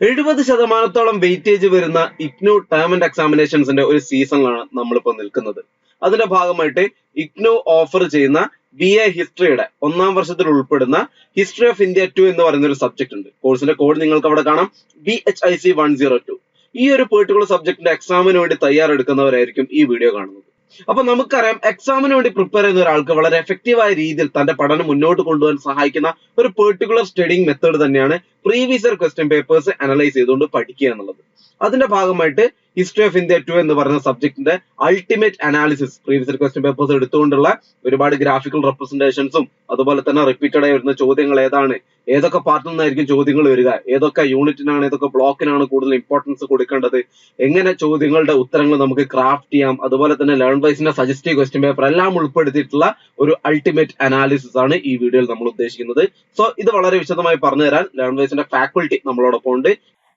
എഴുപത് ശതമാനത്തോളം വെയിറ്റേജ് വരുന്ന ഇഗ്നോ ടേം ആൻഡ് എക്സാമിനേഷൻസിന്റെ ഒരു സീസണിലാണ് നമ്മളിപ്പോൾ നിൽക്കുന്നത്. അതിന്റെ ഭാഗമായിട്ട് ഇഗ്നോ ഓഫർ ചെയ്യുന്ന ബി എ ഹിസ്റ്ററിയുടെ ഒന്നാം വർഷത്തിൽ ഉൾപ്പെടുന്ന ഹിസ്റ്ററി ഓഫ് ഇന്ത്യ ടു എന്ന് പറയുന്ന ഒരു സബ്ജക്ട് ഉണ്ട്. കോഴ്സിന്റെ കോഡ് നിങ്ങൾക്ക് അവിടെ കാണാം. B H I C one zero two ഈ ഒരു പെർട്ടിക്കുലർ സബ്ജക്റ്റിന്റെ എക്സാമിന് വേണ്ടി തയ്യാറെടുക്കുന്നവരായിരിക്കും ഈ വീഡിയോ കാണുന്നത്. അപ്പൊ നമുക്കറിയാം എക്സാമിന് വേണ്ടി പ്രിപ്പയർ ചെയ്യുന്ന ഒരാൾക്ക് വളരെ എഫക്റ്റീവായ രീതിയിൽ തന്റെ പഠനം മുന്നോട്ട് കൊണ്ടുപോകാൻ സഹായിക്കുന്ന ഒരു പെർട്ടിക്കുലർ സ്റ്റഡിങ് മെത്തേഡ് തന്നെയാണ് previous year question papers analyse ചെയ്തുകൊണ്ട് പഠിക്കുക എന്നുള്ളത്. അതിന്റെ ഭാഗമായിട്ട് ഹിസ്റ്ററി ഓഫ് ഇന്ത്യ ടു എന്ന് പറയുന്ന സബ്ജക്റ്റിന്റെ ultimate analysis previous question papers എടുത്തുകൊണ്ടുള്ള ഒരുപാട് ഗ്രാഫിക്കൽ റെപ്രസെന്റേഷൻസും അതുപോലെ തന്നെ റിപ്പീറ്റഡ് ആയി വരുന്ന ചോദ്യങ്ങൾ ഏതാണ്? ഏതൊക്കെ പാർട്ടിൽ നിന്നായിരിക്കും ചോദ്യങ്ങൾ വരിക? ഏതൊക്കെ യൂണിറ്റിനാണ് ഏതൊക്കെ ബ്ലോക്കിനാണ് കൂടുതൽ ഇമ്പോർട്ടൻസ് കൊടുക്കേണ്ടത്? എങ്ങനെ ചോദ്യങ്ങളുടെ ഉത്തരങ്ങൾ നമുക്ക് ക്രാഫ്റ്റ് ചെയ്യാം? അതുപോലെ തന്നെ ലേൺ വൈസിന്റെ സജസ്റ്റീവ് ക്വസ്റ്റ്യൻ പേപ്പർ എല്ലാം ഉൾപ്പെടുത്തിയിട്ടുള്ള ഒരു അൾട്ടിമേറ്റ് അനാലിസിസ് ആണ് ഈ വീഡിയോയിൽ നമ്മൾ ഉദ്ദേശിക്കുന്നത്. സോ ഇത് വളരെ വിശദമായി പറഞ്ഞുതരാൻ ലേൺ വൈസിന്റെ ഫാക്കൾട്ടി നമ്മളോടൊപ്പം ഉണ്ട്.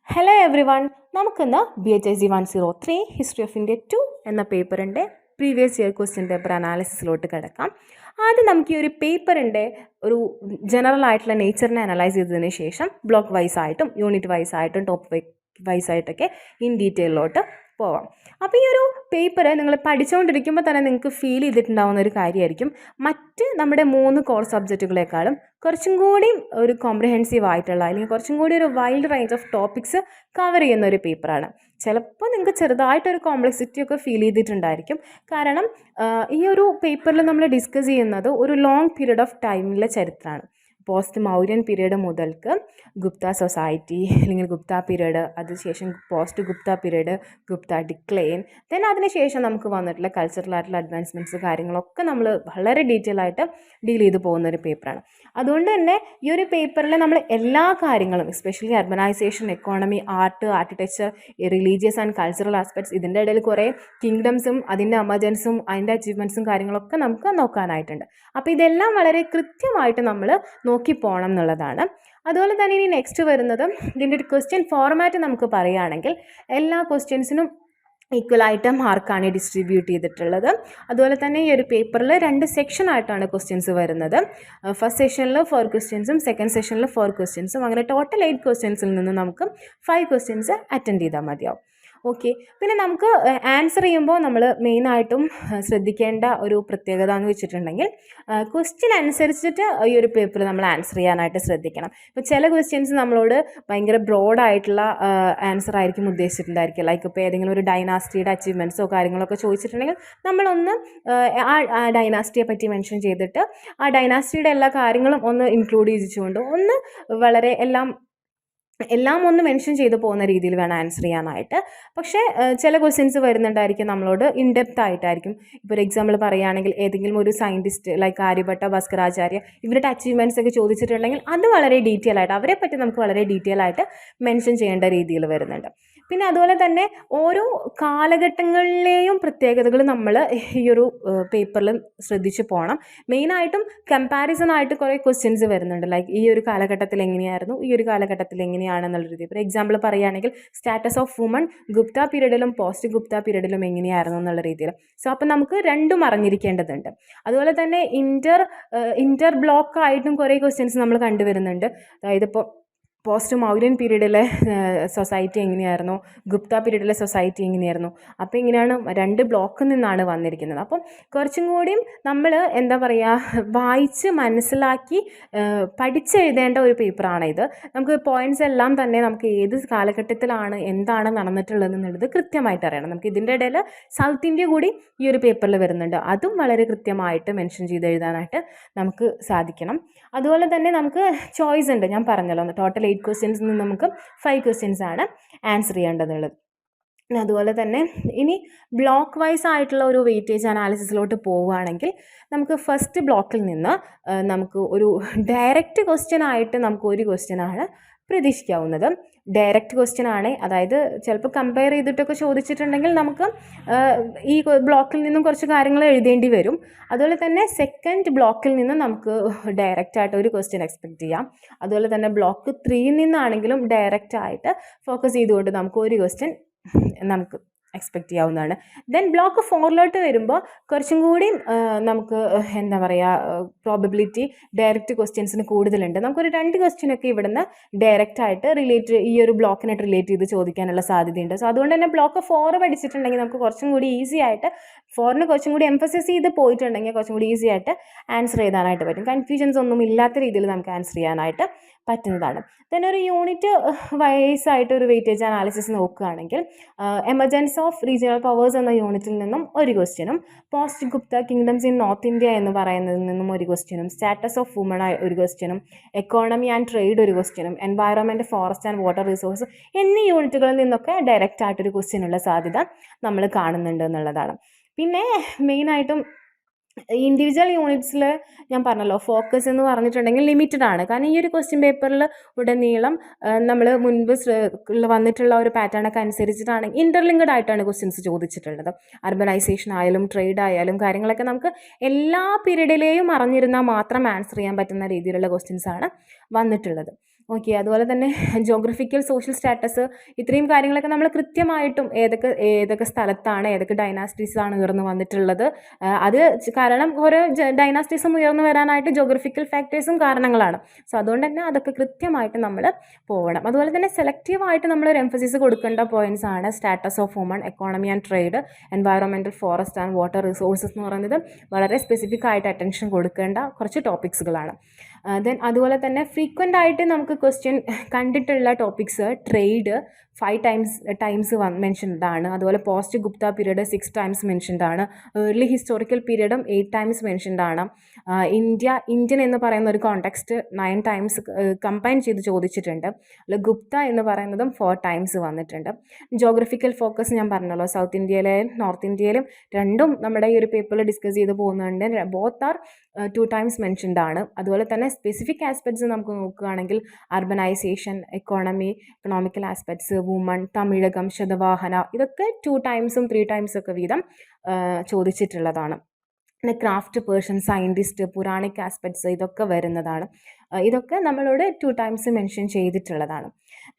ഹലോ എവ്രി വൺ നമുക്കിന്ന് B H I G one zero three history of India two എന്ന പേപ്പറിന്റെ പ്രീവിയസ് ഇയർ ക്വസ്റ്റ്യൻ പേപ്പർ അനാലിസിസിലോട്ട് കിടക്കാം. ആദ്യം നമുക്ക് ഈ ഒരു പേപ്പറിന്റെ ഒരു ജനറൽ ആയിട്ടുള്ള നേച്ചറിനെ അനലൈസ് ചെയ്തതിന് ശേഷം ബ്ലോക്ക് വൈസ് ആയിട്ടും യൂണിറ്റ് വൈസ് ആയിട്ടും ടോപ്പ് വൈസ് ആയിട്ടൊക്കെ ഇൻ ഡീറ്റെയിലോട്ട് പോവാം. അപ്പോൾ ഈ ഒരു പേപ്പർ നിങ്ങൾ പഠിച്ചുകൊണ്ടിരിക്കുമ്പോൾ തന്നെ നിങ്ങൾക്ക് ഫീൽ ചെയ്തിട്ടുണ്ടാവുന്ന ഒരു കാര്യമായിരിക്കും മറ്റ് നമ്മുടെ മൂന്ന് കോർ സബ്ജക്റ്റുകളെക്കാളും കുറച്ചും കൂടി ഒരു കോംപ്രിഹെൻസീവ് ആയിട്ടുള്ള അല്ലെങ്കിൽ കുറച്ചും കൂടി ഒരു wild range of topics cover ചെയ്യുന്ന ഒരു പേപ്പറാണ് ചിലപ്പോൾ നിങ്ങൾക്ക് ചെറുതായിട്ടൊരു കോംപ്ലക്സിറ്റി ഒക്കെ ഫീൽ ചെയ്തിട്ടുണ്ടായിരിക്കും. കാരണം ഈ ഒരു പേപ്പറിൽ നമ്മൾ ഡിസ്കസ് ചെയ്യുന്നത് ഒരു ലോങ് പീരീഡ് ഓഫ് ടൈമിലെ ചരിത്രമാണ്. പോസ്റ്റ് മൗര്യൻ പീരീഡ് മുതൽക്ക് ഗുപ്ത സൊസൈറ്റി അല്ലെങ്കിൽ ഗുപ്ത പീരീഡ് അതിനുശേഷം post Gupta period Gupta decline then അതിനുശേഷം നമുക്ക് വന്നിട്ടുള്ള കൾച്ചറൽ ആയിട്ടുള്ള അഡ്വാൻസ്മെന്റ്സ് കാര്യങ്ങളൊക്കെ നമ്മൾ വളരെ ഡീറ്റെയിൽ ആയിട്ട് ഡീൽ ചെയ്ത് പോകുന്ന ഒരു പേപ്പറാണ് അതുകൊണ്ട് തന്നെ ഈ ഒരു പേപ്പറിൽ നമ്മൾ എല്ലാ കാര്യങ്ങളും especially urbanisation economy art architecture religious and cultural aspects ഇതിന്റെ ഇടയിൽ കുറേ കിങ്ഡംസും അതിന്റെ എമർജൻസും അതിന്റെ അച്ചീവ്മെന്റ്സും കാര്യങ്ങളൊക്കെ നമുക്ക് നോക്കാനായിട്ടുണ്ട്. അപ്പോൾ ഇതെല്ലാം വളരെ കൃത്യമായിട്ട് നമ്മൾ നോക്കി പോകണം എന്നുള്ളതാണ്. അതുപോലെ തന്നെ ഇനി നെക്സ്റ്റ് വരുന്നത് ഇതിന്റെ ഒരു ക്വസ്റ്റ്യൻ ഫോർമാറ്റ് നമുക്ക് പറയുകയാണെങ്കിൽ എല്ലാ ക്വസ്റ്റ്യൻസിനും ഈക്വലായിട്ട് മാർക്കാണ് ഡിസ്ട്രിബ്യൂട്ട് ചെയ്തിട്ടുള്ളത്. അതുപോലെ തന്നെ ഈ ഒരു പേപ്പറിൽ രണ്ട് സെക്ഷൻ ആയിട്ടാണ് ക്വസ്റ്റ്യൻസ് വരുന്നത്. ഫസ്റ്റ് സെഷനിൽ ഫോർ ക്വസ്റ്റ്യൻസും സെക്കൻഡ് സെഷനിൽ ഫോർ ക്വസ്റ്റ്യൻസും അങ്ങനെ ടോട്ടൽ എയ്റ്റ് ക്വസ്റ്റ്യൻസിൽ നിന്ന് നമുക്ക് ഫൈവ് ക്വസ്റ്റ്യൻസ് അറ്റൻഡ് ചെയ്താൽ മതിയാവും. ഓക്കെ പിന്നെ നമുക്ക് ആൻസർ ചെയ്യുമ്പോൾ നമ്മൾ മെയിനായിട്ടും ശ്രദ്ധിക്കേണ്ട ഒരു പ്രത്യേകത എന്ന് വെച്ചിട്ടുണ്ടെങ്കിൽ ക്വസ്റ്റ്യൻ അനുസരിച്ചിട്ട് ഈ ഒരു പേപ്പർ നമ്മൾ ആൻസർ ചെയ്യാനായിട്ട് ശ്രദ്ധിക്കണം. ഇപ്പോൾ ചില ക്വസ്റ്റ്യൻസ് നമ്മളോട് ഭയങ്കര ബ്രോഡായിട്ടുള്ള ആൻസർ ആയിരിക്കും ഉദ്ദേശിച്ചിട്ടുണ്ടായിരിക്കും ലൈക്ക് ഇപ്പോൾ ഏതെങ്കിലും ഒരു ഡൈനാസ്റ്റിയുടെ അച്ചീവ്മെന്റ്സോ കാര്യങ്ങളൊക്കെ ചോദിച്ചിട്ടുണ്ടെങ്കിൽ നമ്മളൊന്ന് ആ ഡൈനാസ്റ്റിയെ പറ്റി മെൻഷൻ ചെയ്തിട്ട് ആ ഡൈനാസ്റ്റിയുടെ എല്ലാ കാര്യങ്ങളും ഒന്ന് ഇൻക്ലൂഡ് ചെയ്യിച്ചുകൊണ്ട് ഒന്ന് വളരെ എല്ലാം എല്ലാം ഒന്ന് മെൻഷൻ ചെയ്ത് പോകുന്ന രീതിയിൽ വേണം ആൻസർ ചെയ്യാനായിട്ട്. പക്ഷേ ചില ക്വസ്റ്റ്യൻസ് വരുന്നുണ്ടായിരിക്കും നമ്മളോട് ഇൻഡെപ്ത് ആയിട്ടായിരിക്കും. ഇപ്പോൾ ഒരു എക്സാമ്പിൾ പറയുകയാണെങ്കിൽ ഏതെങ്കിലും ഒരു സയന്റിസ്റ്റ് ലൈക്ക് ആര്യഭട്ട ഭാസ്കരാചാര്യ ഇവരുടെ അച്ചീവ്മെന്റ്സ് ഒക്കെ ചോദിച്ചിട്ടുണ്ടെങ്കിൽ അത് വളരെ ഡീറ്റെയിൽ ആയിട്ട് അവരെ പറ്റി നമുക്ക് വളരെ ഡീറ്റെയിൽ ആയിട്ട് മെൻഷൻ ചെയ്യേണ്ട രീതിയിൽ വരുന്നുണ്ട്. പിന്നെ അതുപോലെ തന്നെ ഓരോ കാലഘട്ടങ്ങളിലെയും പ്രത്യേകതകൾ നമ്മൾ ഈ ഒരു പേപ്പറിൽ ശ്രദ്ധിച്ച് പോകണം മെയിനായിട്ടും കമ്പാരിസൺ ആയിട്ട് കുറേ ക്വസ്റ്റ്യൻസ് വരുന്നുണ്ട്. ലൈക്ക് ഈ ഒരു കാലഘട്ടത്തിൽ എങ്ങനെയായിരുന്നു ഈ ഒരു കാലഘട്ടത്തിൽ എങ്ങനെയാണെന്നുള്ള രീതി. ഇപ്പോൾ എക്സാമ്പിൾ പറയുകയാണെങ്കിൽ സ്റ്റാറ്റസ് ഓഫ് വുമൺ ഗുപ്ത പീരീഡിലും പോസ്റ്റ് ഗുപ്ത പീരീഡിലും എങ്ങനെയായിരുന്നു എന്നുള്ള രീതിയിൽ. സോ അപ്പം നമുക്ക് രണ്ടും അറിഞ്ഞിരിക്കേണ്ടതുണ്ട്. അതുപോലെ തന്നെ ഇന്റർ ഇന്റർ ബ്ലോക്ക് ആയിട്ടും കുറേ ക്വസ്റ്റ്യൻസ് നമ്മൾ കണ്ടുവരുന്നുണ്ട്. അതായത് ഇപ്പോൾ പോസ്റ്റ് മൗര്യൻ പീരീഡിലെ സൊസൈറ്റി എങ്ങനെയായിരുന്നു? ഗുപ്ത പീരീഡിലെ സൊസൈറ്റി എങ്ങനെയായിരുന്നു? അപ്പോൾ ഇങ്ങനെയാണ് രണ്ട് ബ്ലോക്കിൽ നിന്നാണ് വന്നിരിക്കുന്നത്. അപ്പം കുറച്ചും കൂടിയും നമ്മൾ എന്താ പറയുക വായിച്ച് മനസ്സിലാക്കി പഠിച്ചെഴുതേണ്ട ഒരു പേപ്പറാണ് ഇത്. നമുക്ക് പോയിന്റ്സ് എല്ലാം തന്നെ നമുക്ക് ഏത് കാലഘട്ടത്തിലാണ് എന്താണ് നടന്നിട്ടുള്ളത് എന്നുള്ളത് കൃത്യമായിട്ട് അറിയണം. നമുക്ക് ഇതിന്റെ ഇടയിൽ സൗത്ത് ഇന്ത്യ കൂടി ഈ ഒരു പേപ്പറിൽ വരുന്നുണ്ട്. അതും വളരെ കൃത്യമായിട്ട് മെൻഷൻ ചെയ്ത് എഴുതാനായിട്ട് നമുക്ക് സാധിക്കണം. അതുപോലെ തന്നെ നമുക്ക് ചോയ്സ് ഉണ്ട്. ഞാൻ പറഞ്ഞല്ലോ ടോട്ടൽ എയ്റ്റ് ക്വസ്റ്റ്യൻസിൽ നിന്ന് നമുക്ക് ഫൈവ് ക്വസ്റ്റ്യൻസ് ആണ് ആൻസർ ചെയ്യേണ്ടതുള്ളത്. അതുപോലെ തന്നെ ഇനി ബ്ലോക്ക് വൈസ് ആയിട്ടുള്ള ഒരു വെയിറ്റേജ് അനാലിസിസിലോട്ട് പോവുകയാണെങ്കിൽ നമുക്ക് ഫസ്റ്റ് ബ്ലോക്കിൽ നിന്ന് നമുക്ക് ഒരു ഡയറക്റ്റ് ക്വസ്റ്റ്യൻ ആയിട്ട് നമുക്ക് ഒരു ക്വസ്റ്റ്യനാണ് പ്രതീക്ഷിക്കാവുന്നത്. ഡയറക്റ്റ് ക്വസ്റ്റ്യൻ ആണ് അതായത് ചിലപ്പോൾ കമ്പയർ ചെയ്തിട്ടൊക്കെ ചോദിച്ചിട്ടുണ്ടെങ്കിൽ നമുക്ക് ഈ ബ്ലോക്കിൽ നിന്നും കുറച്ച് കാര്യങ്ങൾ എഴുതേണ്ടി വരും. അതുപോലെ തന്നെ സെക്കൻഡ് ബ്ലോക്കിൽ നിന്ന് നമുക്ക് ഡയറക്റ്റ് ആയിട്ട് ഒരു ക്വസ്റ്റ്യൻ എക്സ്പെക്ട് ചെയ്യാം. അതുപോലെ തന്നെ ബ്ലോക്ക് ത്രീയിൽ നിന്നാണെങ്കിലും ഡയറക്റ്റ് ആയിട്ട് ഫോക്കസ് ചെയ്തുകൊണ്ട് നമുക്ക് ഒരു ക്വസ്റ്റ്യൻ നമുക്ക് എക്സ്പെക്റ്റ് ചെയ്യാവുന്നതാണ്. ദെൻ ബ്ലോക്ക് ഫോറിലോട്ട് വരുമ്പോൾ കുറച്ചും കൂടി നമുക്ക് എന്താ പറയുക പ്രോബിലിറ്റി ഡയറക്റ്റ് ക്വസ്റ്റ്യൻസിന് കൂടുതലുണ്ട്. നമുക്കൊരു രണ്ട് ക്വസ്റ്റ്യനൊക്കെ ഇവിടുന്ന് ഡയറക്റ്റ് ആയിട്ട് റിലേറ്റ് ഈ ഒരു ബ്ലോക്കിനായിട്ട് റിലേറ്റ് ചെയ്ത് ചോദിക്കാനുള്ള സാധ്യതയുണ്ട്. സോ അതുകൊണ്ട് തന്നെ ബ്ലോക്ക് ഫോർ പഠിച്ചിട്ടുണ്ടെങ്കിൽ നമുക്ക് കുറച്ചും കൂടി ഈസി ആയിട്ട് ഫോറിന് കുറച്ചും കൂടി എംഫസിസ് ചെയ്ത് പോയിട്ടുണ്ടെങ്കിൽ കുറച്ചും കൂടി ഈസി ആയിട്ട് ആൻസർ ചെയ്താനായിട്ട് പറ്റും. കൺഫ്യൂഷൻസ് ഒന്നും ഇല്ലാത്ത രീതിയിൽ നമുക്ക് ആൻസർ ചെയ്യാനായിട്ട് പറ്റുന്നതാണ്. Then ഒരു യൂണിറ്റ് വൈസ് ഒരു വെയിറ്റേജ് അനാലിസിസ് നോക്കുകയാണെങ്കിൽ എമർജൻസ് ഓഫ് റീജിയണൽ പവേഴ്സ് എന്ന യൂണിറ്റിൽ നിന്നും ഒരു ക്വസ്റ്റ്യനും post Gupta kingdoms in north India എന്ന് പറയുന്നതിൽ നിന്നും ഒരു ക്വസ്റ്റ്യനും സ്റ്റാറ്റസ് ഓഫ് വുമൺ ഒരു ക്വസ്റ്റ്യനും എക്കോണമി ആൻഡ് ട്രേഡ് ഒരു ക്വസ്റ്റ്യനും environment forest and water resource എന്നീ യൂണിറ്റുകളിൽ നിന്നൊക്കെ ഡയറക്റ്റ് ആയിട്ടൊരു ക്വസ്റ്റ്യനുള്ള സാധ്യത നമ്മൾ കാണുന്നുണ്ട് എന്നുള്ളതാണ്. പിന്നെ മെയിനായിട്ടും ഇൻഡിവിജ്വൽ യൂണിറ്റ്സിൽ ഞാൻ പറഞ്ഞല്ലോ ഫോക്കസ് എന്ന് പറഞ്ഞിട്ടുണ്ടെങ്കിൽ ലിമിറ്റഡ് ആണ്. കാരണം ഈ ഒരു ക്വസ്റ്റ്യൻ പേപ്പറിൽ ഉടനീളം നമ്മൾ മുൻപ് വന്നിട്ടുള്ള ഒരു പാറ്റേണൊക്കെ അനുസരിച്ചിട്ടാണ് ഇന്റർലിങ്ക്ഡ് ആയിട്ടാണ് ക്വസ്റ്റ്യൻസ് ചോദിച്ചിട്ടുള്ളത്. അർബനൈസേഷൻ ആയാലും ട്രേഡ് ആയാലും കാര്യങ്ങളൊക്കെ നമുക്ക് എല്ലാ പീരീഡിലെയും അറിഞ്ഞിരുന്നാൽ മാത്രം ആൻസർ ചെയ്യാൻ പറ്റുന്ന രീതിയിലുള്ള ക്വസ്റ്റ്യൻസ് ആണ് വന്നിട്ടുള്ളത്. ഓക്കെ അതുപോലെ തന്നെ ജോഗ്രഫിക്കൽ സോഷ്യൽ സ്റ്റാറ്റസ് ഇത്രയും കാര്യങ്ങളൊക്കെ നമ്മൾ കൃത്യമായിട്ടും ഏതൊക്കെ ഏതൊക്കെ സ്ഥലത്താണ് ഏതൊക്കെ ഡൈനാസ്റ്റീസ് ആണ് ഉയർന്നു വന്നിട്ടുള്ളത്. അത് കാരണം ഓരോ ഡൈനാസ്റ്റീസും ഉയർന്നു വരാനായിട്ട് ജോഗ്രഫിക്കൽ ഫാക്ടേഴ്സും കാരണങ്ങളാണ്. സോ അതുകൊണ്ട് തന്നെ അതൊക്കെ കൃത്യമായിട്ട് നമ്മൾ പോകണം അതുപോലെ തന്നെ സെലക്റ്റീവായിട്ട് നമ്മൾ ഒരു എംഫസിസ് കൊടുക്കേണ്ട പോയിന്റ്സ് ആണ് status of woman economy and trade environmental forest and water resources എന്ന് പറയുന്നത് വളരെ സ്പെസിഫിക് ആയിട്ട് അറ്റൻഷൻ കൊടുക്കേണ്ട കുറച്ച് ടോപ്പിക്സുകളാണ് ദെൻ അതുപോലെ തന്നെ ഫ്രീക്വന്റ് ആയിട്ട് നമുക്ക് ക്വസ്റ്റ്യൻ കണ്ടിട്ടുള്ള topics trade five times times one mentioned ആണ്. അതുപോലെ post Gupta period six times mentioned ആണ്. ഏർലി ഹിസ്റ്റോറിക്കൽ പീരീഡും എയ്റ്റ് ടൈംസ് മെൻഷൻഡ് ആണ്. ഇന്ത്യ ഇന്ത്യൻ എന്ന് പറയുന്ന ഒരു കോണ്ടെക്സ്റ്റ് നയൻ ടൈംസ് കമ്പൈൻ ചെയ്ത് ചോദിച്ചിട്ടുണ്ട്. അല്ല ഗുപ്ത എന്ന് പറയുന്നതും ഫോർ ടൈംസ് വന്നിട്ടുണ്ട്. ജോഗ്രഫിക്കൽ ഫോക്കസ് ഞാൻ പറഞ്ഞല്ലോ. സൗത്ത് ഇന്ത്യയിലെ നോർത്ത് ഇന്ത്യയിലും രണ്ടും നമ്മുടെ ഈ ഒരു പേപ്പറിൽ ഡിസ്കസ് ചെയ്ത് പോകുന്നുണ്ട്. Both are two times mentioned ആണ്. അതുപോലെ തന്നെ സ്പെസിഫിക് ആസ്പെക്ട്സ് നമുക്ക് നോക്കുകയാണെങ്കിൽ urbanisation economy economical aspects woman Tamilakam Satavahana ഇതൊക്കെ ടു ടൈംസും ത്രീ ടൈംസും ഒക്കെ വീതം ചോദിച്ചിട്ടുള്ളതാണ്. പിന്നെ craft person scientist puranic aspects ഇതൊക്കെ വരുന്നതാണ്. ഇതൊക്കെ നമ്മളോട് ടു ടൈംസ് മെൻഷൻ ചെയ്തിട്ടുള്ളതാണ്.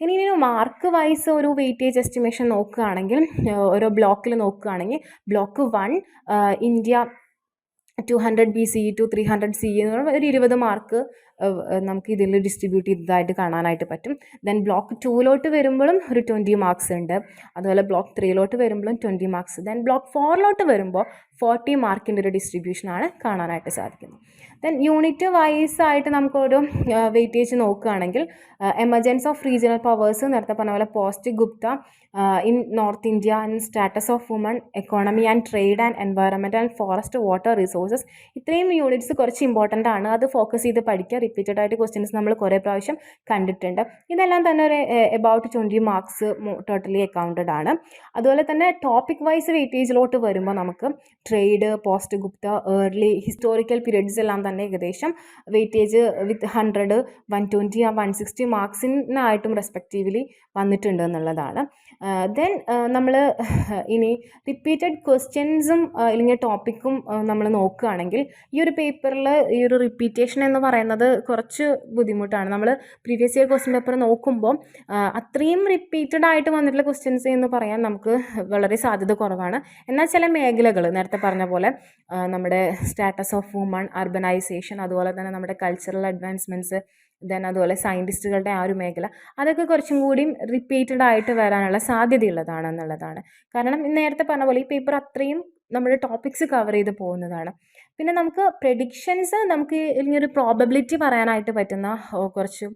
ഇനി ഇനി മാർക്ക് വൈസ് ഒരു വെയിറ്റേജ് എസ്റ്റിമേഷൻ നോക്കുകയാണെങ്കിൽ ഓരോ ബ്ലോക്കിൽ നോക്കുകയാണെങ്കിൽ block one India two hundred B C to three hundred C എന്ന് പറയുമ്പോൾ ഒരു ഇരുപത് മാർക്ക് നമുക്ക് ഇതിൽ ഡിസ്ട്രിബ്യൂട്ട് ചെയ്തതായിട്ട് കാണാനായിട്ട് പറ്റും. ദെൻ ബ്ലോക്ക് ടൂവിലോട്ട് വരുമ്പോഴും ഒരു ട്വന്റി മാർക്സ് ഉണ്ട്. അതുപോലെ ബ്ലോക്ക് ത്രീയിലോട്ട് വരുമ്പോഴും ട്വന്റി മാർക്സ് ദെൻ ബ്ലോക്ക് ഫോറിലോട്ട് വരുമ്പോൾ ഫോർട്ടി മാർക്കിന്റെ ഒരു ഡിസ്ട്രിബ്യൂഷനാണ് കാണാനായിട്ട് സാധിക്കുന്നത്. ദെൻ യൂണിറ്റ് വൈസ് ആയിട്ട് നമുക്കൊരു വെയിറ്റേജ് നോക്കുകയാണെങ്കിൽ എമർജൻസ് ഓഫ് റീജിയണൽ പവേഴ്സ് നേരത്തെ പറഞ്ഞ പോലെ post Gupta in north India and status of woman economy and trade and environment and forest water resources ഇത്രയും യൂണിറ്റ്സ് കുറച്ച് ഇമ്പോർട്ടന്റ് ആണ്. അത് ഫോക്കസ് ചെയ്ത് പഠിക്കുക. റിപ്പീറ്റഡ് ആയിട്ട് ക്വസ്റ്റ്യൻസ് നമ്മൾ കുറേ പ്രാവശ്യം കണ്ടിട്ടുണ്ട്. ഇതെല്ലാം തന്നെ ഒരു about twenty marks totally accounted ആണ്. അതുപോലെ തന്നെ ടോപ്പിക് വൈസ് വെയിറ്റേജിലോട്ട് വരുമ്പോൾ നമുക്ക് trade post Gupta early historical periods എല്ലാം തന്നെ ഏകദേശം weightage with hundred one twenty ah one sixty മാർക്സിനായിട്ടും respectively വന്നിട്ടുണ്ട് എന്നുള്ളതാണ്. ദെൻ നമ്മൾ ഇനി റിപ്പീറ്റഡ് ക്വസ്റ്റ്യൻസും അല്ലെങ്കിൽ ടോപ്പിക്കും നമ്മൾ നോക്കുകയാണെങ്കിൽ ഈ ഒരു പേപ്പറിൽ ഈ ഒരു റിപ്പീറ്റേഷൻ എന്ന് പറയുന്നത് കുറച്ച് ബുദ്ധിമുട്ടാണ്. നമ്മൾ പ്രീവിയസ് ഇയർ ക്വസ്റ്റ്യൻ പേപ്പർ നോക്കുമ്പോൾ അത്രയും റിപ്പീറ്റഡ് ആയിട്ട് വന്നിട്ടുള്ള ക്വസ്റ്റ്യൻസ് എന്ന് പറയാൻ നമുക്ക് വളരെ സാധ്യത കുറവാണ്. എന്നാൽ ചില മേഖലകൾ നേരത്തെ പറഞ്ഞ പോലെ നമ്മുടെ സ്റ്റാറ്റസ് ഓഫ് വുമൺ അർബനൈസേഷൻ അതുപോലെ തന്നെ നമ്മുടെ കൾച്ചറൽ അഡ്വാൻസ്മെന്റ്സ് ദെൻ അതുപോലെ സയന്റിസ്റ്റുകളുടെ ആ ഒരു മേഖല അതൊക്കെ കുറച്ചും കൂടിയും റിപ്പീറ്റഡ് ആയിട്ട് വരാനുള്ള സാധ്യതയുള്ളതാണ് എന്നുള്ളതാണ് കാരണം നേരത്തെ പറഞ്ഞ പോലെ ഈ പേപ്പർ അത്രയും നമ്മുടെ ടോപ്പിക്സ് കവർ ചെയ്ത് പോകുന്നതാണ്. പിന്നെ നമുക്ക് പ്രഡിക്ഷൻസ് നമുക്ക് ഇല്ലെങ്കിൽ ഒരു പ്രോബബിലിറ്റി പറയാനായിട്ട് പറ്റുന്ന കുറച്ച്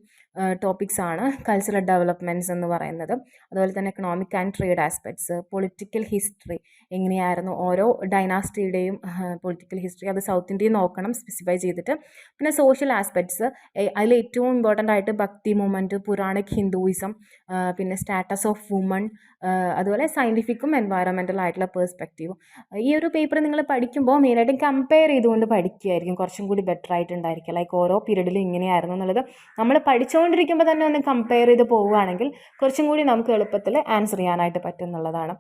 ടോപ്പിക്സ് ആണ്. കൾച്ചറൽ ഡെവലപ്മെന്റ്സ് എന്ന് പറയുന്നത്. അതുപോലെ തന്നെ economic and trade aspects political history എങ്ങനെയായിരുന്നു ഓരോ ഡൈനാസ്റ്റിയുടെയും പൊളിറ്റിക്കൽ ഹിസ്റ്ററി അത് സൗത്ത് ഇന്ത്യയിൽ നോക്കണം സ്പെസിഫൈ ചെയ്തിട്ട്. പിന്നെ സോഷ്യൽ ആസ്പെക്ട്സ് അതിൽ ഏറ്റവും ഇമ്പോർട്ടന്റ് ആയിട്ട് ഭക്തി മൂവ്മെന്റ് പുരാണിക് ഹിന്ദുയിസം പിന്നെ സ്റ്റാറ്റസ് ഓഫ് വുമൺ അതുപോലെ സയന്റിഫിക്കും എൻവയറമെന്റൽ ആയിട്ടുള്ള പേഴ്സ്പെക്റ്റീവും ഈ ഒരു പേപ്പർ നിങ്ങൾ പഠിക്കുമ്പോൾ മെയിനായിട്ടും കമ്പയർ ചെയ്തുകൊണ്ട് പഠിക്കുകയായിരിക്കും കുറച്ചും കൂടി ബെറ്റർ ആയിട്ടുണ്ടായിരിക്കും. ലൈക്ക് ഓരോ പീരീഡിലും ഇങ്ങനെയായിരുന്നു എന്നുള്ളത്. നമ്മൾ പഠിച്ചുകൊണ്ടിരിക്കുമ്പോൾ തന്നെ ഒന്ന് കമ്പയർ ചെയ്ത് പോവുകയാണെങ്കിൽ കുറച്ചും കൂടി നമുക്ക് എളുപ്പത്തിൽ ആൻസർ ചെയ്യാനായിട്ട് പറ്റും എന്നുള്ളതാണ്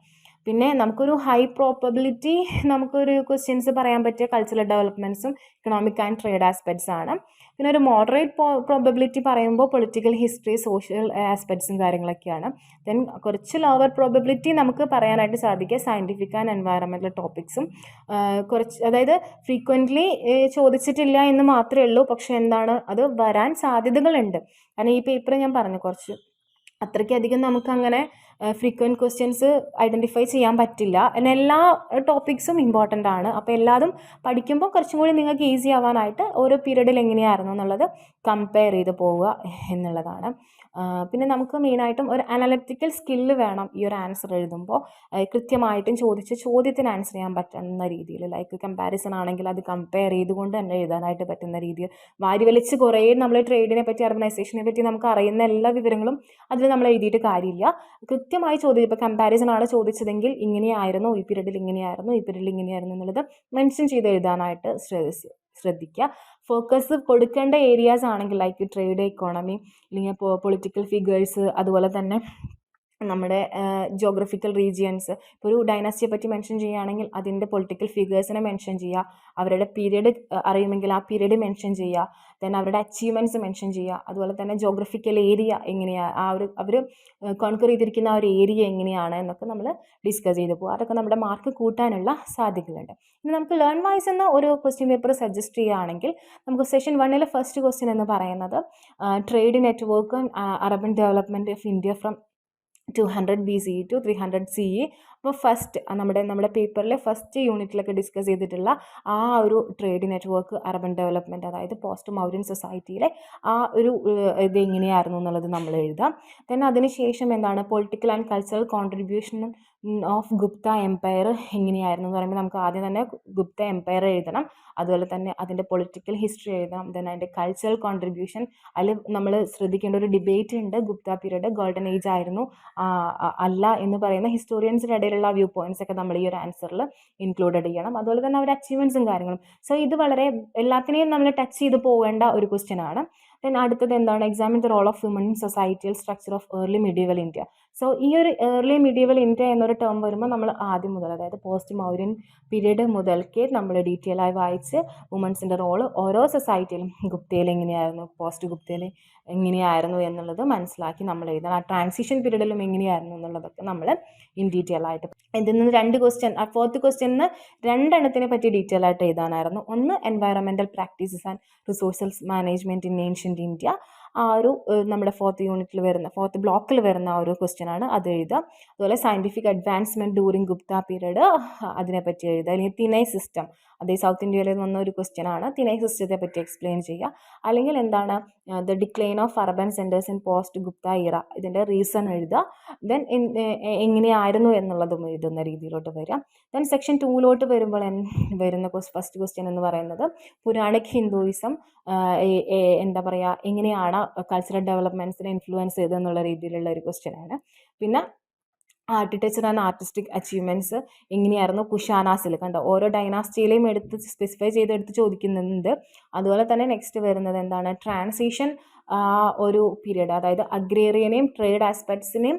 പിന്നെ നമുക്കൊരു ഹൈ പ്രോബബിലിറ്റി നമുക്കൊരു ക്വസ്റ്റ്യൻസ് പറയാൻ പറ്റിയ കൾച്ചറൽ ഡെവലപ്മെന്റ്സും ഇക്കണോമിക് ആൻഡ് ട്രേഡ് ആസ്പെക്ട്സ് ആണ്. പിന്നെ ഒരു മോഡറേറ്റ് പ്രോബബിലിറ്റി പറയുമ്പോൾ പൊളിറ്റിക്കൽ ഹിസ്റ്ററി സോഷ്യൽ ആസ്പെക്ട്സും കാര്യങ്ങളൊക്കെയാണ്. ദെൻ കുറച്ച് ലോവർ പ്രോബബിലിറ്റി നമുക്ക് പറയാനായിട്ട് സാധിക്കുക സയന്റിഫിക് ആൻഡ് എൻവയറമെന്റൽ ടോപ്പിക്സും കുറച്ച് അതായത് ഫ്രീക്വന്റ്ലി ചോദിച്ചിട്ടില്ല എന്ന് മാത്രമേ ഉള്ളൂ. പക്ഷേ എന്താണ്? അത് വരാൻ സാധ്യതകളുണ്ട്. കാരണം ഈ പേപ്പർ ഞാൻ പറഞ്ഞു കുറച്ച് അത്രയ്ക്കധികം നമുക്കങ്ങനെ ഫ്രീക്വന്റ് ക്വസ്റ്റ്യൻസ് ഐഡന്റിഫൈ ചെയ്യാൻ പറ്റില്ല. എന്നാൽ എല്ലാ ടോപ്പിക്സും ഇമ്പോർട്ടന്റ് ആണ്. അപ്പോൾ എല്ലാതും പഠിക്കുമ്പോൾ കുറച്ചും കൂടി നിങ്ങൾക്ക് ഈസി ആവാനായിട്ട് ഓരോ പീരീഡിൽ എങ്ങനെയായിരുന്നു എന്നുള്ളത് കമ്പയർ ചെയ്ത് പോവുക എന്നുള്ളതാണ്. പിന്നെ നമുക്ക് മെയിനായിട്ടും ഒരു അനലറ്റിക്കൽ സ്കില്ല് വേണം ഈ ഒരു ആൻസർ എഴുതുമ്പോൾ. കൃത്യമായിട്ടും ചോദിച്ച് ചോദ്യത്തിന് ആൻസർ ചെയ്യാൻ പറ്റുന്ന രീതിയിൽ. ലൈക്ക് കമ്പാരിസൺ ആണെങ്കിൽ അത് കമ്പയർ ചെയ്തുകൊണ്ട് തന്നെ എഴുതാനായിട്ട് പറ്റുന്ന രീതിയിൽ. വാരി വലിച്ച് കുറേ നമ്മൾ ട്രേഡിനെ പറ്റി അർബനൈസേഷനെ പറ്റി നമുക്ക് അറിയുന്ന എല്ലാ വിവരങ്ങളും അതിൽ നമ്മൾ എഴുതിയിട്ട് കാര്യമില്ല. കൃത്യമായി ചോദ്യം ഇപ്പോൾ കമ്പാരിസൺ ആണ് ചോദിച്ചതെങ്കിൽ ഇങ്ങനെയായിരുന്നു ഈ പീരീഡിൽ ഇങ്ങനെയായിരുന്നു ഈ പീരീഡിൽ ഇങ്ങനെയായിരുന്നു എന്നുള്ളത് മെൻഷൻ ചെയ്ത് എഴുതാനായിട്ട് ശ്രദ്ധിക്കുക ഫോക്കസ് കൊടുക്കേണ്ട ഏരിയാസ് ആണെങ്കിൽ ലൈക്ക് ട്രേഡ് എക്കോണമി അല്ലെങ്കിൽ പൊളിറ്റിക്കൽ ഫിഗേഴ്സ് അതുപോലെ തന്നെ നമ്മുടെ ജോഗ്രഫിക്കൽ റീജിയൻസ് ഇപ്പോൾ ഒരു ഡൈനാസ്റ്റിയെ പറ്റി മെൻഷൻ ചെയ്യുകയാണെങ്കിൽ അതിന്റെ പൊളിറ്റിക്കൽ ഫിഗേഴ്സിനെ മെൻഷൻ ചെയ്യുക. അവരുടെ പീരീഡ് അറിയുമെങ്കിൽ ആ പീരീഡ് മെൻഷൻ ചെയ്യുക. ദെൻ അവരുടെ അച്ചീവ്മെന്റ്സ് മെൻഷൻ ചെയ്യുക. അതുപോലെ തന്നെ ജോഗ്രഫിക്കൽ ഏരിയ എങ്ങനെയാണ് ആ ഒരു അവർ കോൺക്വർ ചെയ്തിരിക്കുന്ന ആ ഒരു ഏരിയ എങ്ങനെയാണ് എന്നൊക്കെ നമ്മൾ ഡിസ്കസ് ചെയ്ത് പോകുക അതൊക്കെ നമ്മുടെ മാർക്ക് കൂട്ടാനുള്ള സാധ്യതകളുണ്ട്. ഇനി നമുക്ക് ലേൺ വൈസ് എന്ന ഒരു ക്വസ്റ്റ്യൻ പേപ്പർ സജസ്റ്റ് ചെയ്യുകയാണെങ്കിൽ നമുക്ക് സെഷൻ വണ്ണിലെ ഫസ്റ്റ് ക്വസ്റ്റ്യൻ എന്ന് പറയുന്നത് trade network urban development of India from two hundred B C to അപ്പോൾ ഫസ്റ്റ് നമ്മുടെ നമ്മുടെ പേപ്പറിലെ ഫസ്റ്റ് യൂണിറ്റിലൊക്കെ ഡിസ്കസ് ചെയ്തിട്ടുള്ള ആ ഒരു ട്രേഡ് നെറ്റ്വർക്ക് അർബൻ ഡെവലപ്മെന്റ് അതായത് പോസ്റ്റ് മൗര്യൻ സൊസൈറ്റിയിലെ ആ ഒരു ഇത് എങ്ങനെയായിരുന്നു എന്നുള്ളത് നമ്മൾ എഴുതാം. ദെൻ അതിനുശേഷം എന്താണ്? Political and cultural contribution of Gupta empire എങ്ങനെയായിരുന്നു എന്ന് പറയുമ്പോൾ നമുക്ക് ആദ്യം തന്നെ ഗുപ്ത എംപയർ എഴുതണം. അതുപോലെ തന്നെ അതിന്റെ പൊളിറ്റിക്കൽ ഹിസ്റ്ററി എഴുതാം. ദെൻ അതിന്റെ കൾച്ചറൽ കോൺട്രിബ്യൂഷൻ അതിൽ നമ്മൾ ശ്രദ്ധിക്കേണ്ട ഒരു ഡിബേറ്റ് ഉണ്ട്. ഗുപ്ത പീരീഡ് ഗോൾഡൻ ഏജ് ആയിരുന്നു. അല്ല എന്ന് പറയുന്ന ഹിസ്റ്റോറിയൻസിന്റെ ഇടയിലുള്ള വ്യൂ പോയിന്റ്സ് ഒക്കെ നമ്മൾ ഈ ഒരു ആൻസറിൽ ഇൻക്ലൂഡഡ് ചെയ്യണം. അതുപോലെ തന്നെ അവരുടെ അച്ചീവ്മെന്റ്സും കാര്യങ്ങളും. സോ ഇത് വളരെ എല്ലാത്തിനെയും നമ്മൾ ടച്ച് ചെയ്ത് പോകേണ്ട ഒരു ക്വസ്റ്റ്യൻ ആണ്. ദെൻ അടുത്തത് എന്താണ്? Examine the role of human societal structure of early medieval India so ഈ ഒരു ഏർലി മിഡീവൽ ഇന്ത്യ എന്നൊരു ടേം വരുമ്പോൾ നമ്മൾ ആദ്യം മുതൽ അതായത് പോസ്റ്റ് മൗര്യൻ പീരീഡ് മുതൽക്കേ നമ്മൾ ഡീറ്റെയിൽ ആയി വായിച്ച് വുമൻസിന്റെ റോൾ ഓരോ സൊസൈറ്റിയിലും ഗുപ്തയിൽ എങ്ങനെയായിരുന്നു പോസ്റ്റ് ഗുപ്തയിൽ എങ്ങനെയായിരുന്നു എന്നുള്ളത് മനസ്സിലാക്കി നമ്മൾ എഴുതണം. ആ ട്രാൻസിഷൻ പീരീഡിലും എങ്ങനെയായിരുന്നു എന്നുള്ളതൊക്കെ നമ്മൾ ഇൻ ഡീറ്റെയിൽ ആയിട്ട്. ഇതിൽ നിന്ന് രണ്ട് ക്വസ്റ്റ്യൻ ആ ഫോർത്ത് ക്വസ്റ്റ്യന് രണ്ടെണ്ണത്തിനെ പറ്റി ഡീറ്റെയിൽ ആയിട്ട് എഴുതാനായിരുന്നു. ഒന്ന് environmental practices and resources management in ancient India ആ ഒരു നമ്മുടെ ഫോർത്ത് യൂണിറ്റിൽ വരുന്ന ഫോർത്ത് ബ്ലോക്കിൽ വരുന്ന ആ ഒരു ക്വസ്റ്റ്യൻ ആണ് അത് എഴുതുക അതുപോലെ scientific advancement during Gupta period അതിനെപ്പറ്റി എഴുതുക അല്ലെങ്കിൽ തിനൈ സിസ്റ്റം അതേ സൗത്ത് ഇന്ത്യയിൽ വന്ന ഒരു ക്വസ്റ്റ്യൻ ആണ്. തിനൈ സിസ്റ്റത്തെ പറ്റി എക്സ്പ്ലെയിൻ ചെയ്യുക അല്ലെങ്കിൽ എന്താണ് the decline of urban centres in post Gupta era ഇതിന്റെ റീസൺ എഴുതുക ദെൻ എങ്ങനെയായിരുന്നു എന്നുള്ളതും എഴുതുന്ന രീതിയിലോട്ട് വരിക ദെൻ സെക്ഷൻ ടൂവിലോട്ട് വരുമ്പോൾ വരുന്ന ഫസ്റ്റ് ക്വസ്റ്റ്യൻ എന്ന് പറയുന്നത് പുരാണിക് ഹിന്ദുയിസം എന്താ പറയുക എങ്ങനെയാണ് കൾച്ചറൽ ഡെവലപ്മെന്റ്സിനെ ഇൻഫ്ലുവൻസ് ചെയ്തെന്നുള്ള രീതിയിലുള്ള ഒരു ക്വസ്റ്റ്യൻ ആണ്. പിന്നെ ആർക്കിടെക്ചർ ആൻഡ് ആർട്ടിസ്റ്റിക് അച്ചീവ്മെന്റ്സ് എങ്ങനെയായിരുന്നു കുഷാനാസിൽ കണ്ടോ? ഓരോ ഡൈനാസ്റ്റിയിലെയും എടുത്ത് സ്പെസിഫൈ ചെയ്ത് എടുത്ത് ചോദിക്കുന്നുണ്ട്. അതുപോലെ തന്നെ നെക്സ്റ്റ് വരുന്നത് എന്താണ്? ട്രാൻസിഷൻ ഒരു പീരീഡ് അതായത് അഗ്രേറിയനെയും ട്രേഡ് ആസ്പെക്ട്സിനെയും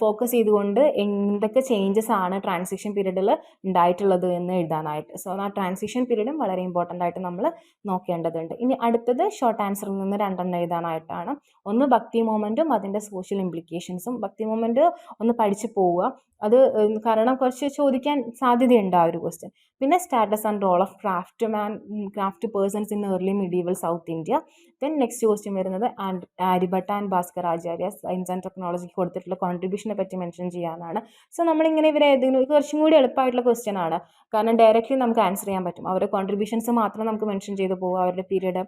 ഫോക്കസ് ചെയ്തുകൊണ്ട് എന്തൊക്കെ ചേഞ്ചസ് ആണ് ട്രാൻസിഷൻ പീരീഡിൽ ഉണ്ടായിട്ടുള്ളത് എന്ന് എഴുതാനായിട്ട്. സോ ആ ട്രാൻസിഷൻ പീരീഡും വളരെ ഇമ്പോർട്ടന്റ് ആയിട്ട് നമ്മൾ നോക്കേണ്ടതുണ്ട്. ഇനി അടുത്തത് ഷോർട്ട് ആൻസറിൽ നിന്ന് രണ്ടെണ്ണം എഴുതാനായിട്ടാണ്. ഒന്ന് ഭക്തി മൊമെന്റും അതിന്റെ സോഷ്യൽ ഇംപ്ലിക്കേഷൻസും ഭക്തി മൊമെന്റ് ഒന്ന് പഠിച്ചു പോവുക. അത് കാരണം കുറച്ച് ചോദിക്കാൻ സാധ്യതയുണ്ട് ആ ഒരു ക്വസ്റ്റ്യൻ പിന്നെ status and role of craft man craft persons in early medieval South India then next question വരുന്നത് and Aryabhata and Bhaskar Acharya science and ടെക്നോളജിക്ക് കൊടുത്തിട്ടുള്ള കോൺട്രിബ്യൂഷനെ പറ്റി മെൻഷൻ ചെയ്യാനാണ്. സോ നമ്മളിങ്ങനെ ഇവരെ ഏതെങ്കിലും കുറച്ചും കൂടി എളുപ്പമായിട്ടുള്ള ക്വസ്റ്റ്യൻ ആണ്. കാരണം ഡയറക്റ്റ്ലി നമുക്ക് ആൻസർ ചെയ്യാൻ പറ്റും. അവരുടെ കോൺട്രിബ്യൂഷൻസ് മാത്രം നമുക്ക് മെൻഷൻ ചെയ്ത് പോകും അവരുടെ പീരീഡ്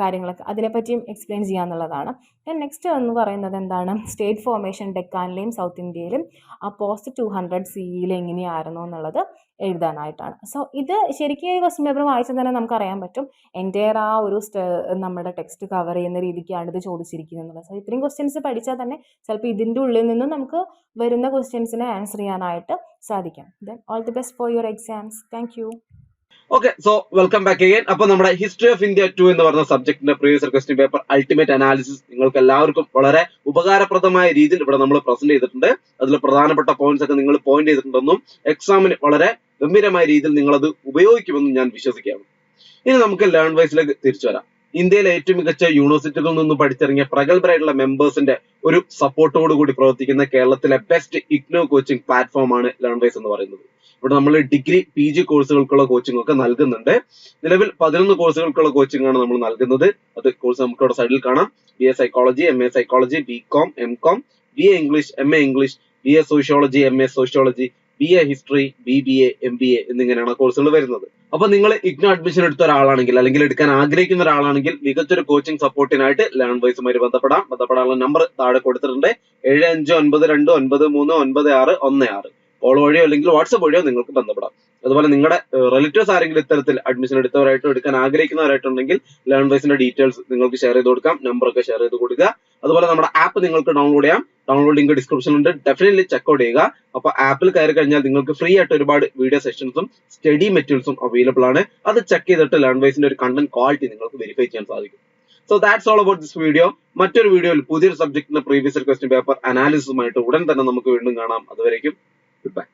കാര്യങ്ങളൊക്കെ അതിനെപ്പറ്റിയും എക്സ്പ്ലെയിൻ ചെയ്യാന്നുള്ളതാണ്. ദെൻ നെക്സ്റ്റ് എന്ന് പറയുന്നത് എന്താണ്? സ്റ്റേറ്റ് ഫോർമേഷൻ ഡെക്കാനിലെയും സൗത്ത് ഇന്ത്യയിലും ആ പോസ്റ്റ് ടു ഹൺഡ്രഡ് സിയിൽ എങ്ങനെയായിരുന്നു എന്നുള്ളത്. എഴുതാനായിട്ടാണ്. സോ ഇത് ശരിക്കും ഈ ക്വസ്റ്റ്യൻ പേപ്പർ വായിച്ചാൽ തന്നെ നമുക്ക് അറിയാൻ പറ്റും എന്റെയർ ആ ഒരു നമ്മുടെ ടെക്സ്റ്റ് കവർ ചെയ്യുന്ന രീതിക്കാണ് ഇത് ചോദിച്ചിരിക്കുന്നത്. എന്നുള്ളത് സോ ഇത്രയും ക്വസ്റ്റ്യൻസ് പഠിച്ചാൽ തന്നെ ചിലപ്പോൾ ഇതിന്റെ ഉള്ളിൽ നിന്നും നമുക്ക് വരുന്ന ക്വസ്റ്റ്യൻസിനെ ആൻസർ ചെയ്യാനായിട്ട് സാധിക്കും. Then all the best for your exams thank okay so welcome back again അപ്പൊ നമ്മുടെ ഹിസ്റ്ററി ഓഫ് ഇന്ത്യ ടു എന്ന് പറഞ്ഞ സബ്ജക്റ്റിന്റെ previous question paper ultimate analysis നിങ്ങൾക്ക് എല്ലാവർക്കും വളരെ ഉപകാരപ്രദമായ രീതിയിൽ ഇവിടെ നമ്മൾ പ്രസന്റ് ചെയ്തിട്ടുണ്ട്. അതിൽ പ്രധാനപ്പെട്ട പോയിന്റ്സ് ഒക്കെ നിങ്ങൾ പോയിന്റ് ചെയ്തിട്ടുണ്ടെന്നും എക്സാമിന് വളരെ ഗംഭീരമായ രീതിയിൽ നിങ്ങൾ അത് ഉപയോഗിക്കുമെന്നും ഞാൻ വിശ്വസിക്കുകയാണ്. ഇനി നമുക്ക് ലേൺ വൈസിലേക്ക് തിരിച്ചു വരാം. ഇന്ത്യയിലെ ഏറ്റവും മികച്ച യൂണിവേഴ്സിറ്റികളിൽ നിന്ന് പഠിച്ചിറങ്ങിയ പ്രഗത്ഭരായിട്ടുള്ള മെമ്പേഴ്സിന്റെ ഒരു സപ്പോർട്ടോട് കൂടി പ്രവർത്തിക്കുന്ന കേരളത്തിലെ ബെസ്റ്റ് ഇഗ്നോ കോച്ചിങ് പ്ലാറ്റ്ഫോം ആണ് ലേൺ വൈസ് എന്ന് പറയുന്നത്. ഇവിടെ നമ്മൾ ഡിഗ്രി പി ജി കോഴ്സുകൾക്കുള്ള കോച്ചിങ് ഒക്കെ നൽകുന്നുണ്ട്. നിലവിൽ പതിനൊന്ന് കോഴ്സുകൾക്കുള്ള കോച്ചിങ് ആണ് നമ്മൾ നൽകുന്നത്. അത് കോഴ്സ് നമുക്ക് ഇവിടെ സൈഡിൽ കാണാം. B A psychology M A psychology B com M com B A English M A English B A sociology M A sociology B A history B B A M B A എന്നിങ്ങനെയാണ് കോഴ്സുകൾ വരുന്നത്. അപ്പൊ നിങ്ങൾ IGNOU admission എടുത്ത ഒരാളാണെങ്കിൽ അല്ലെങ്കിൽ എടുക്കാൻ ആഗ്രഹിക്കുന്ന ഒരാളാണെങ്കിൽ മികച്ചൊരു കോച്ചിങ് സപ്പോർട്ടിനായിട്ട് ലേൺ വൈസുമായി ബന്ധപ്പെടാം. ബന്ധപ്പെടാനുള്ള നമ്പർ താഴെ കൊടുത്തിട്ടുണ്ട്. ഏഴ് അഞ്ച് ഒൻപത് രണ്ട് ഒൻപത് മൂന്ന് ഒൻപത് ആറ് ഒന്ന് ആറ്. കോൾ വഴിയോ അല്ലെങ്കിൽ വാട്സപ്പ് വഴിയോ നിങ്ങൾക്ക് ബന്ധപ്പെടാം. അതുപോലെ നിങ്ങളുടെ റിലേറ്റീവ്സ് ആരെങ്കിലും ഇത്തരത്തിൽ അഡ്മിഷൻ എടുത്തവരായിട്ടോ എടുക്കാൻ ആഗ്രഹിക്കുന്നവരായിട്ടുണ്ടെങ്കിൽ ലേൺ വൈസിന്റെ ഡീറ്റെയിൽസ് നിങ്ങൾക്ക് ഷെയർ ചെയ്ത് കൊടുക്കാം. നമ്പർ ഒക്കെ ഷെയർ ചെയ്ത് കൊടുക്കുക. അതുപോലെ നമ്മുടെ ആപ്പ് നിങ്ങൾക്ക് ഡൗൺലോഡ് ചെയ്യാം. ഡൗൺലോഡ് ലിങ്ക് ഡിസ്ക്രിപ്ഷനിലുണ്ട് ഡെഫിനറ്റ്ലി ചെക്ക്ഔട്ട് ചെയ്യുക. അപ്പൊ ആപ്പിൽ കയറി കഴിഞ്ഞാൽ നിങ്ങൾക്ക് ഫ്രീ ആയിട്ട് ഒരുപാട് വീഡിയോ സെഷൻസും സ്റ്റഡി മെറ്റീരിയൽസും അവൈലബിൾ ആണ്. അത് ചെക്ക് ചെയ്തിട്ട് ലേൺ വൈസിന്റെ ഒരു കണ്ടന്റ് ക്വാളിറ്റി നിങ്ങൾക്ക് വെരിഫൈ ചെയ്യാൻ സാധിക്കും. So that's all about this video മറ്റൊരു വീഡിയോയിൽ പുതിയൊരു സബ്ജക്റ്റിന്റെ പ്രീവിയസ് ക്വസ്റ്റ്യൻ പേപ്പർ അനാലിസിസുമായിട്ട് ഉടൻ തന്നെ നമുക്ക് വീണ്ടും കാണാം. അതുവരേക്കും Goodbye.